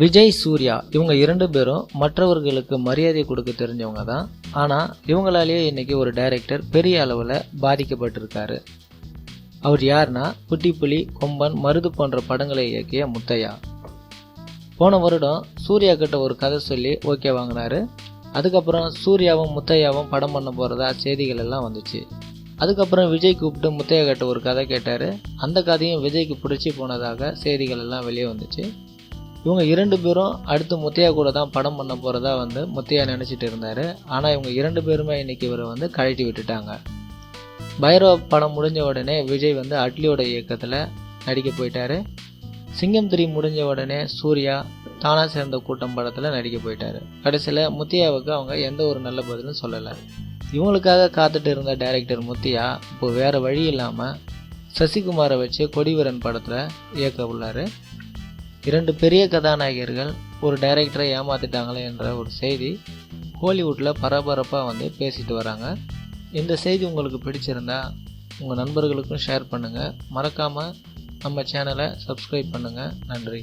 விஜய் சூர்யா இவங்க இரண்டு பேரும் மற்றவர்களுக்கு மரியாதை கொடுக்க தெரிஞ்சவங்க தான். ஆனால் இவங்களாலேயே இன்னைக்கு ஒரு டைரக்டர் பெரிய அளவில் பாதிக்கப்பட்டிருக்காரு. அவர் யாருன்னா குட்டிப்புலி கொம்பன் மருது போன்ற படங்களை இயக்கிய முத்தையா. போன வருடம் சூர்யா கிட்ட ஒரு கதை சொல்லி ஓகே வாங்கினாரு. அதுக்கப்புறம் சூர்யாவும் முத்தையாவும் படம் பண்ண போகிறதா செய்திகள் எல்லாம் வந்துச்சு. அதுக்கப்புறம் விஜய் கூப்பிட்டு முத்தையா கிட்ட ஒரு கதை கேட்டார். அந்த கதையும் விஜய்க்கு பிடிச்சி போனதாக செய்திகள் எல்லாம் வெளியே வந்துச்சு. இவங்க இரண்டு பேரும் அடுத்து முத்தையா கூட தான் படம் பண்ண போகிறதா வந்து முத்தையா நினச்சிட்டு இருந்தார். ஆனால் இவங்க இரண்டு பேருமே இன்னைக்கு இவரை வந்து கழட்டி விட்டுட்டாங்க. பைரவ படம் முடிஞ்ச உடனே விஜய் வந்து அட்லியோட இயக்கத்தில் நடிக்க போயிட்டார். சிங்கம் த்ரீ முடிஞ்ச உடனே சூர்யா தானா சேர்ந்த கூட்டம் படத்தில் நடிக்க போயிட்டாரு. கடைசியில் முத்தியாவுக்கு அவங்க எந்த ஒரு நல்ல பதிலும் சொல்லலை. இவங்களுக்காக காத்துட்டு இருந்த டைரக்டர் முத்தியா இப்போ வேறு வழி இல்லாமல் சசிகுமாரை வச்சு கொடிவீரன் படத்தில் இயக்க உள்ளார். இரண்டு பெரிய கதாநாயகர்கள் ஒரு டைரக்டரை ஏமாத்திட்டாங்களே என்ற ஒரு செய்தி ஹாலிவுட்டில் பரபரப்பாக வந்து பேசிட்டு வராங்க. இந்த செய்தி உங்களுக்கு பிடிச்சிருந்தா உங்கள் நண்பர்களுக்கும் ஷேர் பண்ணுங்கள் மறக்காமல் நம்ம சேனலை சப்ஸ்கிரைப் பண்ணுங்கள் நன்றி.